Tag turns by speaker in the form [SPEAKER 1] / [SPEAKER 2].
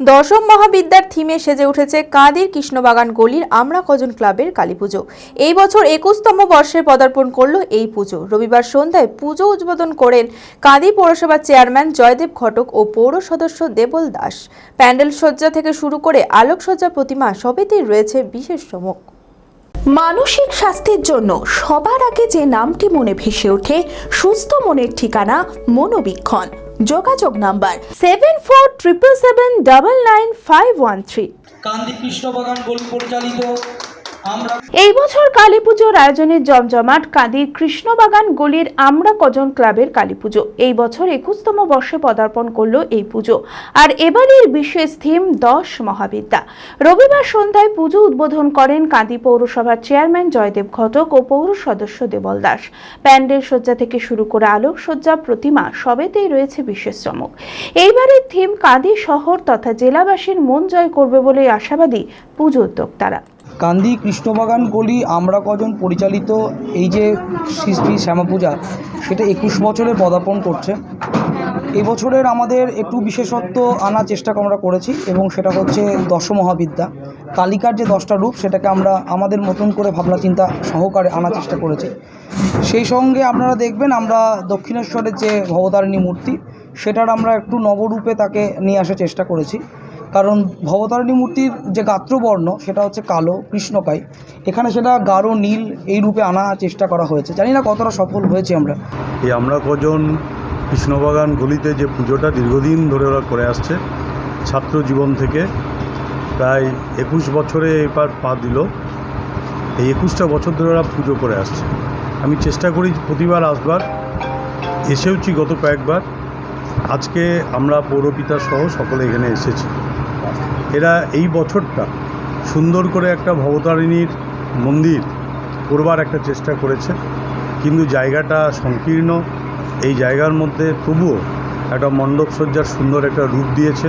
[SPEAKER 1] দশম মহাবিদ্যার থিমে সেজে উঠেছে কাঁদির কৃষ্ণবাগান গলির আমরা কজন ক্লাবের কালীপুজো এই বছর একুশতম বর্ষে পদার্পণ করল এই পুজো। রবিবার সন্ধ্যায় পুজো উদ্বোধন করেন কাঁদি পৌরসভার চেয়ারম্যান জয়দেব ঘটক ও পৌর সদস্য দেবল দাস। প্যান্ডেল সজ্জা থেকে শুরু করে আলোকসজ্জা প্রতিমা সবেতেই রয়েছে বিশেষ চমক।
[SPEAKER 2] মানসিক স্বাস্থ্যের জন্য সবার আগে যে নামটি মনে ভেসে ওঠে, সুস্থ মনের ঠিকানা মনোবীক্ষণ। যোগাযোগ number seven four triple seven double nine five one three
[SPEAKER 3] Kandi Krishnabagan গোল পরিচালিত।
[SPEAKER 2] এই বছর কালী পুজোর আয়োজনে জমজমাট, কাঁদির কৃষ্ণবাগান, গলির আমরা কজন ক্লাবের কালী পুজো। এই বছর একুশতম বর্ষে পদার্পণ করল এই পুজো। আর এবারের বিশেষ থিম দশ মহাবিদ্যা। রবিবার সন্ধ্যায় পুজো উদ্বোধন করেন কাঁদি পৌরসভার চেয়ারম্যান জয়দেব ঘটক ও পৌর সদস্য দেবল দাস। প্যান্ডেল সজ্জা থেকে শুরু করে আলোকসজ্জা প্রতিমা সবেতেই রয়েছে বিশেষ চমক। এইবারের থিম কাঁদি শহর তথা জেলাবাসীর মন জয় করবে বলে আশাবাদী পুজো উদ্যোক্তারা।
[SPEAKER 3] কান্দি কৃষ্ণবাগান গলি আমরা কজন পরিচালিত? এই যে শ্রী শ্রী শ্যামা পূজা সেটা একুশ বছরে পদার্পণ করছে। এই বছরের আমাদের একটু বিশেষত্ব আনার চেষ্টা আমরা করেছি এবং সেটা হচ্ছে দশমহাবিদ্যা। কালিকার যে দশটা রূপ, সেটাকে আমরা আমাদের মতন করে ভাবনা চিন্তা সহকারে আনার চেষ্টা করেছি। সেই সঙ্গে আপনারা দেখবেন আমরা দক্ষিণেশ্বরের যে ভবতারিণী মূর্তি, সেটার আমরা একটু নবরূপে তাকে নিয়ে আসার চেষ্টা করেছি। কারণ ভবতারিণী মূর্তির যে গাত্রবর্ণ, সেটা হচ্ছে কালো কৃষ্ণকায়। এখানে সেটা গাঢ় নীল এই রূপে আনা চেষ্টা করা হয়েছে। জানি না কতটা সফল হয়েছে আমরা।
[SPEAKER 4] এই আমরা কজন কৃষ্ণবাগান গলিতে যে পুজোটা দীর্ঘদিন ধরে ওরা করে আসছে, ছাত্র জীবন থেকে প্রায় একুশ বছরে এবার পা দিল। এই একুশটা বছর ধরে ওরা পুজো করে আসছে। আমি চেষ্টা করি প্রতিবার আসবার। এসেওছি গত কয়েকবার। আজকে আমরা পৌরপিতা সহ সকলে এখানে এসেছি। এরা এই বছরটা সুন্দর করে একটা ভবতারিণীর মন্দির করবার একটা চেষ্টা করেছে। কিন্তু জায়গাটা সংকীর্ণ। এই জায়গার মধ্যে তবুও একটা মণ্ডপসজ্জার সুন্দর একটা রূপ দিয়েছে।